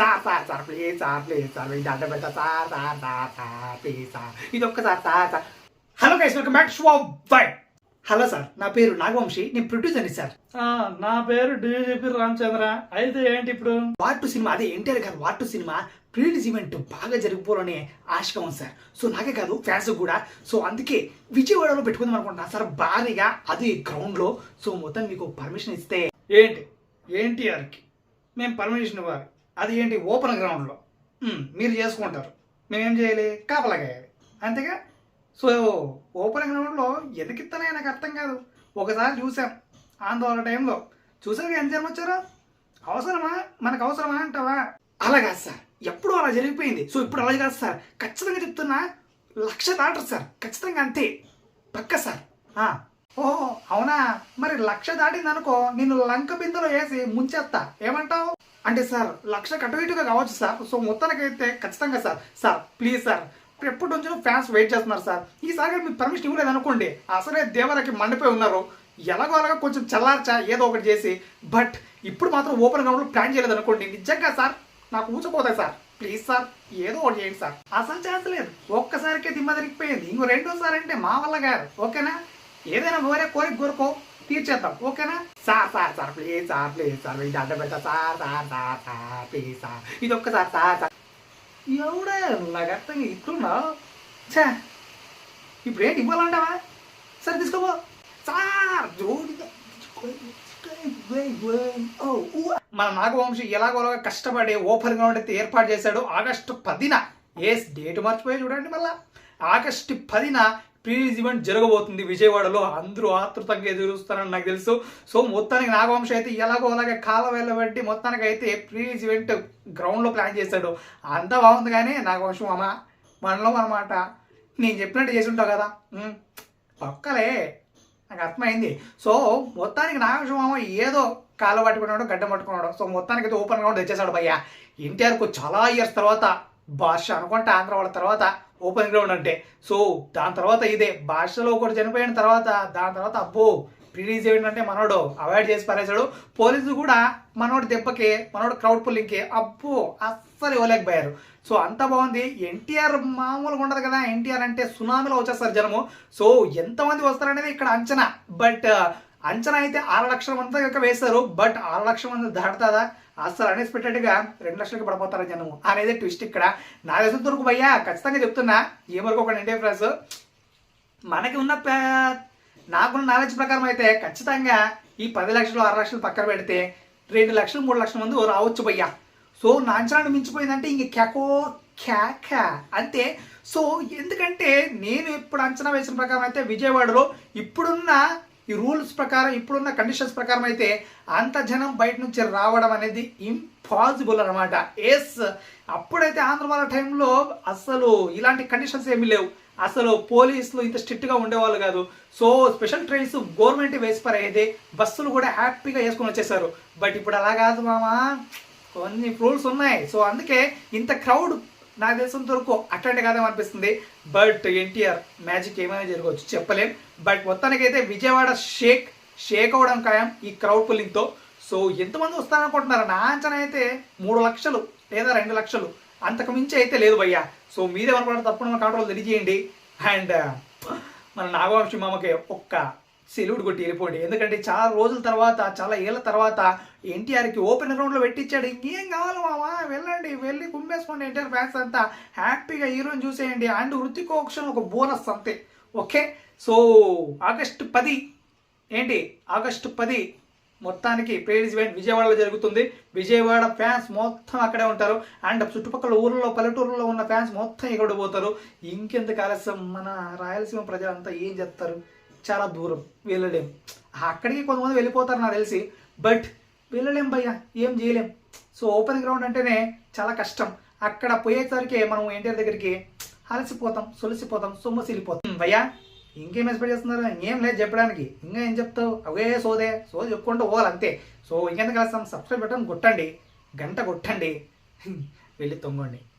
Sir sir sir please sir please sir మీకు దండం పెడతా sir sir sir sir please sir ఇది ఒక్కసారి sir sir hello guys welcome back show bye hello sir నా పేరు నాగవంశి. నేను ప్రొడ్యూసర్ని సార్ నా పేరు డిజిపి రామచంద్ర. అయితే ఏంటి ఇప్పుడు? వార్ టు సినిమా అదే NTR garu war two cinema pre release event బాగా జరిగిపోవాలనే ఆశగా ఉంది సార్ సో నాకే కాదు ఫ్యాన్స్ కూడా. సో అందుకే విజయవాడలో పెట్టుకుందాం అనుకుంటున్నా సార్ భారీగా అది గ్రౌండ్లో సో మొత్తం మీకు పర్మిషన్ ఇస్తే ఏంటి? ఎన్టీఆర్కి. మేము పర్మిషన్ ఇవ్వాలి. అది ఏంటి? ఓపెన్ గ్రౌండ్లో. మీరు చేసుకుంటారు. మేమేం చేయాలి? కాపలాగేయాలి. అంతేగా? సో ఓపెన్ గ్రౌండ్లో ఎందుకు ఇస్తానే నాకు అర్థం కాదు. ఒకసారి చూసాం ఆందోళన టైంలో. చూసారు ఎంత జనం అవసరమా? మనకు అవసరమా అంటావా? అలా కాదు సార్. ఎప్పుడు అలా జరిగిపోయింది. సో ఇప్పుడు అలా కాదు సార్. ఖచ్చితంగా చెప్తున్నా లక్ష దాటరు సార్. ఖచ్చితంగా అంతే. పక్క సార్. ఓహో అవునా? మరి లక్ష దాటింది అనుకో నిన్ను లంక బిందులో వేసి ముంచేస్తా ఏమంటావు? అంటే సార్ లక్ష కటు ఇటుగా కావచ్చు సార్. సో మొత్తానికి అయితే ఖచ్చితంగా సార్. Sir please sir. ఇప్పుడు ఎప్పటి నుంచో ఫ్యాన్స్ వెయిట్ చేస్తున్నారు సార్. ఈసారి మీరు పర్మిషన్ ఇవ్వలేదు అనుకోండి అసలే దేవరకి మండిపోయి ఉన్నారు. ఎలాగో అలాగ కొంచెం చల్లార్చా ఏదో ఒకటి చేసి. బట్ ఇప్పుడు మాత్రం ఓపెన్ గ్రౌండ్లో ప్లాన్ చేయలేదు అనుకోండి నిజంగా సార్ నాకు ఊచపోతాయి సార్. ప్లీజ్ సార్ ఏదో ఒకటి చేయండి సార్. అసలు ఛాన్స్ లేదు. ఒక్కసారికే దిమ్మ తిరిగిపోయింది. ఇంకో రెండోసారి అంటే మా వల్ల గారు ఓకేనా? ఏదైనా వేరే కోరిక కోరుకో. తీర్చేద్దాం. ఓకేనా? Sir sir sir please sir please sir మీకు దండం పెడతా. Sir sir sir sir please sir. ఇది ఒక్కసారి సార్ సార్. ఎవడే నాకు అర్థం ఇట్లున్నా? ఇప్పుడు ఏంటి ఇవ్వాలంటావా సరే తీసుకోపో. సార్ జోడిగా ఓ మన నాగవంశీ ఎలాగోలాగా కష్టపడి ఓపెన్ గ్రౌండ్ అయితే ఏర్పాటు చేశాడు ఆగస్టు పదిన. ఏ డేట్ మర్చిపోయి చూడండి మళ్ళా. ఆగస్టు పదిన ప్రీలీజ్ ఈవెంట్ జరగబోతుంది విజయవాడలో. అందరూ ఆతృతంగా ఎదురు చూస్తారని నాకు తెలుసు. సో మొత్తానికి నాగవంశ అయితే ఎలాగో అలాగే కాల వెళ్ళబట్టి మొత్తానికి అయితే ప్రీలీజ్ ఈవెంట్ గ్రౌండ్లో ప్లాన్ చేశాడు. అంతా బాగుంది కానీ నాగవంశం అమ్మ మనలో అనమాట నేను చెప్పినట్టు చేసి ఉంటావు కదా. పక్కలే నాకు అర్థమైంది. సో మొత్తానికి నాగేశ్వరమామ ఏదో కాలు పట్టుకున్నాడు గడ్డ పట్టుకున్నాడు సో మొత్తానికి అయితే ఓపెన్ గ్రౌండ్ తెచ్చేసాడు భయ్య ఎన్టీఆర్కు చాలా ఇయర్స్ తర్వాత భాష అనుకుంటే ఆంధ్ర వాళ్ళ తర్వాత ఓపెన్ గ్రౌండ్ అంటే. సో దాని తర్వాత ఇదే. భాషలో ఒకటి చనిపోయిన తర్వాత దాని తర్వాత అబ్బో రిలీజ్ ఏంటంటే మనోడు అవాయిడ్ చేసి పారేశాడు. పోలీసులు కూడా మనోడు దెబ్బకి మనోడు క్రౌడ్ పుల్లింగ్కి అబ్బో అస్సలు ఇవ్వలేకపోయారు. సో అంత బాగుంది. ఎన్టీఆర్ మామూలుగా ఉండదు కదా. ఎన్టీఆర్ అంటే సునామీలో వచ్చేస్తారు జనము. సో ఎంతమంది వస్తారనేది ఇక్కడ అంచనా. బట్ అంచనా అయితే ఆరు లక్షల మంది దాకా వేస్తారు బట్ ఆరు లక్షల మంది దాటుతుందా అసలు అన్ఎక్స్పెక్టెడ్గా రెండు లక్షలకి పడిపోతారు జనము? అనేది ట్విస్ట్ ఇక్కడ. నా దేశం దొరకు భయ్యా ఖచ్చితంగా చెప్తున్నా ఏమరకు ఒక ఇండియా ఫ్రెండ్స్ మనకి ఉన్న నాకున్న నాలెడ్జ్ ప్రకారం అయితే ఖచ్చితంగా ఈ పది లక్షలు ఆరు లక్షలు పక్కన పెడితే రెండు లక్షలు మూడు లక్షల మంది రావచ్చు భయ్యా. సో నా అంచనాన్ని మించిపోయిందంటే ఇంక క్యాకో క్యాక అంతే. సో ఎందుకంటే నేను ఇప్పుడు అంచనా వేసిన ప్రకారం అయితే విజయవాడలో ఇప్పుడున్న ఈ రూల్స్ ప్రకారం ఇప్పుడున్న కండిషన్స్ ప్రకారం అయితే అంత జనం బయట నుంచి రావడం అనేది ఇంపాసిబుల్ అనమాట ఎస్ అప్పుడైతే ఆంధ్రవాల టైంలో అసలు ఇలాంటి కండిషన్స్ ఏమీ లేవు. అసలు పోలీసులు ఇంత స్ట్రిక్ట్గా ఉండేవాళ్ళు కాదు. సో స్పెషల్ ట్రైన్స్ గవర్నమెంట్ వేసి పరేది బస్సులు కూడా హ్యాపీగా వేసుకొని వచ్చేసారు. బట్ ఇప్పుడు అలా కాదు మామ. కొన్ని రూల్స్ ఉన్నాయి. సో అందుకే ఇంత క్రౌడ్ నాకు తెలిసినంత వరకు అట్లాంటి కాదేమో అనిపిస్తుంది. బట్ ఎన్టీఆర్ మ్యాజిక్ ఏమైనా జరగవచ్చు చెప్పలేం. బట్ మొత్తానికైతే విజయవాడ షేక్ షేక్ అవ్వడం ఖాయం ఈ క్రౌడ్ పుల్లింగ్తో సో ఎంతమంది వస్తారనుకుంటున్నారు? నా అంచనా అయితే మూడు లక్షలు లేదా రెండు లక్షలు. అంతకు మించి అయితే లేదు భయ్యా. సో మీరేమనుకుంటారు తప్పకుండా కంట్రోల్ తెలియజేయండి. అండ్ మన నాగవంశి మామకి ఒక్క సెల్యూట్ కొట్టి వెళ్ళిపోండి. ఎందుకంటే చాలా రోజుల తర్వాత చాలా ఏళ్ళ తర్వాత ఎన్టీఆర్కి ఓపెన్ గ్రౌండ్లో పెట్టించాడు ఇంకేం కావాలి మామా వెళ్ళండి వెళ్ళి కుమ్మేసుకోండి ఎన్టీఆర్ ఫ్యాన్స్ అంతా. హ్యాపీగా హీరోని చూసేయండి. అండ్ వృత్తికి ఒక బోనస్ అంతే. ఓకే? సో ఆగస్టు పది ఏంటి? ఆగస్టు పది మొత్తానికి ప్రేరీస్ ఈవెంట్ విజయవాడలో జరుగుతుంది. విజయవాడ ఫ్యాన్స్ మొత్తం అక్కడే ఉంటారు. అండ్ చుట్టుపక్కల ఊర్లలో పల్లెటూరులో ఉన్న ఫ్యాన్స్ మొత్తం ఇక్కడ పోతారు. ఇంకెందుకు ఆలస్యం? మన రాయలసీమ ప్రజలంతా ఏం చేస్తారు? చాలా దూరం వెళ్ళలేం. అక్కడికి కొంతమంది వెళ్ళిపోతారు నాకు తెలిసి బట్ వెళ్ళలేం భయ్యా ఏం చేయలేం. సో ఓపెన్ గ్రౌండ్ అంటేనే చాలా కష్టం. అక్కడ పోయేసరికి మనం ఎన్టీఆర్ దగ్గరికి అలసిపోతాం సొలిసిపోతాం సొమ్మసిలిపోతాం భయ్యా ఇంకేం ఎక్స్పెక్ట్ చేస్తున్నారు? ఇంకేం లేదు చెప్పడానికి. ఇంకా ఏం చెప్తావు? అవే సోదే. సో చెప్పుకుంటూ పోవాలి అంతే. సో ఇంకెంత కలుస్తాం సబ్స్క్రైబ్ బటన్ కొట్టండి. గంట కొట్టండి. వెళ్ళి తొంగండి.